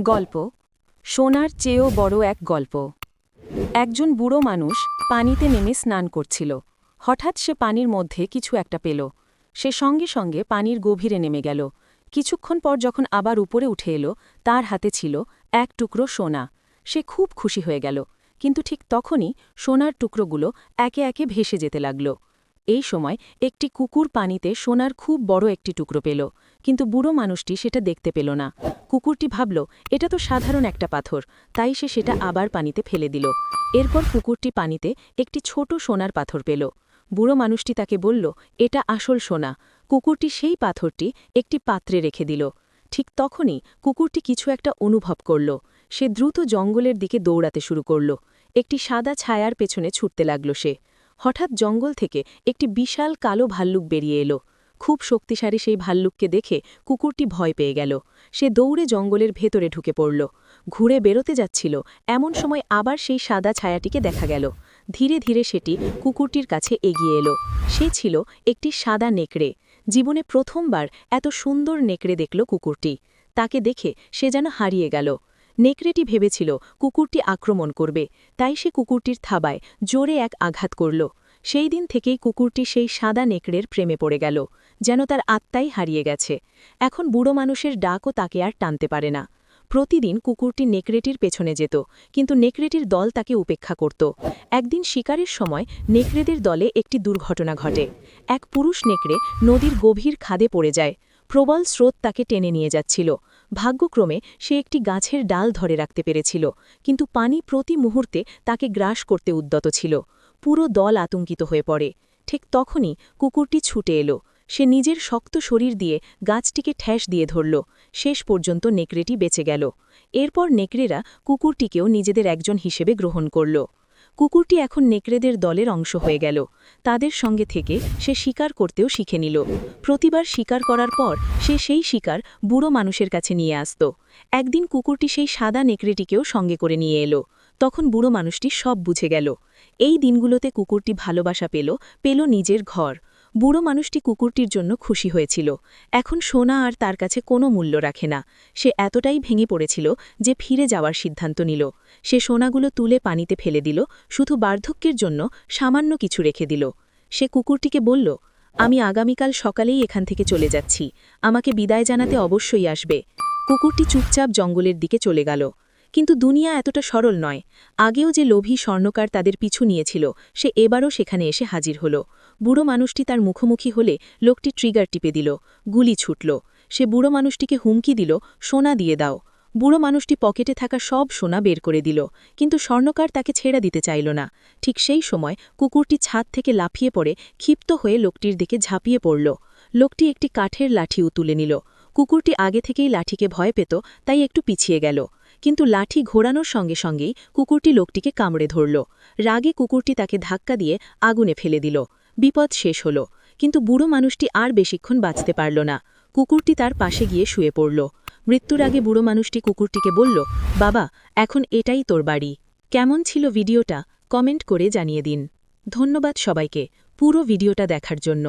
গল্প। সোনার চেয়েও বড় এক গল্প। একজন বুড়ো মানুষ পানিতে নেমে স্নান করছিল। হঠাৎ সে পানির মধ্যে কিছু একটা পেল। সে সঙ্গে সঙ্গে পানির গভীরে নেমে গেল। কিছুক্ষণ পর যখন আবার উপরে উঠে এলো, তার হাতে ছিল এক টুকরো সোনা। সে খুব খুশি হয়ে গেল। কিন্তু ঠিক তখনই সোনার টুকরোগুলো একে একে ভেসে যেতে লাগল। এই সময় একটি কুকুর পানিতে সোনার খুব বড় একটি টুকরো পেল। কিন্তু বুড়ো মানুষটি সেটা দেখতে পেল না। কুকুরটি ভাবল, এটা তো সাধারণ একটা পাথর। তাই সে সেটা আবার পানিতে ফেলে দিল। এরপর কুকুরটি পানিতে একটি ছোট সোনার পাথর পেল। বুড়ো মানুষটি তাকে বলল, এটা আসল সোনা। কুকুরটি সেই পাথরটি একটি পাত্রে রেখে দিল। ঠিক তখনই কুকুরটি কিছু একটা অনুভব করল। সে দ্রুত জঙ্গলের দিকে দৌড়াতে শুরু করল। একটি সাদা ছায়ার পেছনে ছুটতে লাগল সে। হঠাৎ জঙ্গল থেকে একটি বিশাল কালো ভাল্লুক বেরিয়ে এলো। খুব শক্তিশালী সেই ভাল্লুককে দেখে কুকুরটি ভয় পেয়ে গেল। সে দৌড়ে জঙ্গলের ভেতরে ঢুকে পড়ল। ঘুরে বেরোতে যাচ্ছিল। এমন সময় আবার সেই সাদা ছায়াটিকে দেখা গেল। ধীরে ধীরে সেটি কুকুরটির কাছে এগিয়ে এলো। সে ছিল একটি সাদা নেকড়ে। জীবনে প্রথমবার এত সুন্দর নেকড়ে দেখল কুকুরটি। তাকে দেখে সে যেন হারিয়ে গেল। নেকড়েটি ভেবেছিল কুকুরটি আক্রমণ করবে। তাই সে কুকুরটির থাবায় জোরে এক আঘাত করল। সেই দিন থেকেই কুকুরটি সেই সাদা নেকড়ের প্রেমে পড়ে গেল, যেন তার আত্মাই হারিয়ে গেছে। এখন বুড়ো মানুষের ডাকও তাকে আর টানতে পারে না। প্রতিদিন কুকুরটি নেকড়েটির পেছনে যেত, কিন্তু নেকড়েটির দল তাকে উপেক্ষা করত। একদিন শিকারের সময় নেকড়েদের দলে একটি দুর্ঘটনা ঘটে। এক পুরুষ নেকড়ে নদীর গভীর খাদে পড়ে যায়। প্রবল স্রোত তাকে টেনে নিয়ে যাচ্ছিল। ভাগ্যক্রমে সে একটি গাছের ডাল ধরে রাখতে পেরেছিল, কিন্তু পানি প্রতি মুহূর্তে তাকে গ্রাস করতে উদ্যত ছিল। পুরো দল আতঙ্কিত হয়ে পড়ে। ঠিক তখনই কুকুরটি ছুটে এলো। সে নিজের শক্ত শরীর দিয়ে গাছটিকে ঠ্যাস দিয়ে ধরল। শেষ পর্যন্ত নেকড়েটি বেঁচে গেল। এরপর নেকড়েরা কুকুরটিকেও নিজেদের একজন হিসেবে গ্রহণ করল। কুকুরটি এখন নেকড়েদের দলের অংশ হয়ে গেল। তাদের সঙ্গে থেকে সে শিকার করতেও শিখে নিল। প্রতিবার শিকার করার পর সে সেই শিকার বুড়ো মানুষের কাছে নিয়ে আসত। একদিন কুকুরটি সেই সাদা নেকড়েটিকেও সঙ্গে করে নিয়ে এলো। তখন বুড়ো মানুষটি সব বুঝে গেল। এই দিনগুলোতে কুকুরটি ভালোবাসা পেল পেল নিজের ঘর। বুড়ো মানুষটি কুকুরটির জন্য খুশি হয়েছিল। এখন সোনা আর তার কাছে কোনো মূল্য রাখে না। সে এতটাই ভেঙে পড়েছিল যে ফিরে যাওয়ার সিদ্ধান্ত নিল। সে সোনাগুলো তুলে পানিতে ফেলে দিল, শুধু বার্ধক্যের জন্য সামান্য কিছু রেখে দিল। সে কুকুরটিকে বলল, আমি আগামীকাল সকালেই এখান থেকে চলে যাচ্ছি। আমাকে বিদায় জানাতে অবশ্যই আসবে। কুকুরটি চুপচাপ জঙ্গলের দিকে চলে গেল। কিন্তু দুনিয়া এতটা সরল নয়। আগেও যে লোভী স্বর্ণকার তাদের পিছু নিয়েছিল, সে এবারও সেখানে এসে হাজির হল। বুড়ো মানুষটি তার মুখোমুখি হলে লোকটি ট্রিগার টিপে দিল, গুলি ছুটল। সে বুড়ো মানুষটিকে হুমকি দিল, সোনা দিয়ে দাও। বুড়ো মানুষটি পকেটে থাকা সব সোনা বের করে দিল, কিন্তু স্বর্ণকার তাকে ছেড়ে দিতে চাইল না। ঠিক সেই সময় কুকুরটি ছাদ থেকে লাফিয়ে পড়ে ক্ষিপ্ত হয়ে লোকটির দিকে ঝাঁপিয়ে পড়ল। লোকটি একটি কাঠের লাঠিও তুলে নিল। কুকুরটি আগে থেকেই লাঠিকে ভয় পেত, তাই একটু পিছিয়ে গেল। কিন্তু লাঠি ঘোরানোর সঙ্গে সঙ্গেই কুকুরটি লোকটিকে কামড়ে ধরল। রাগে কুকুরটি তাকে ধাক্কা দিয়ে আগুনে ফেলে দিল। বিপদ শেষ হল, কিন্তু বুড়ো মানুষটি আর বেশিক্ষণ বাঁচতে পারল না। কুকুরটি তার পাশে গিয়ে শুয়ে পড়ল। মৃত্যুর আগে বুড়ো মানুষটি কুকুরটিকে বলল, বাবা, এখন এটাই তোর বাড়ি। কেমন ছিল ভিডিওটা? কমেন্ট করে জানিয়ে দিন। ধন্যবাদ সবাইকে। পুরো ভিডিওটা দেখার জন্য।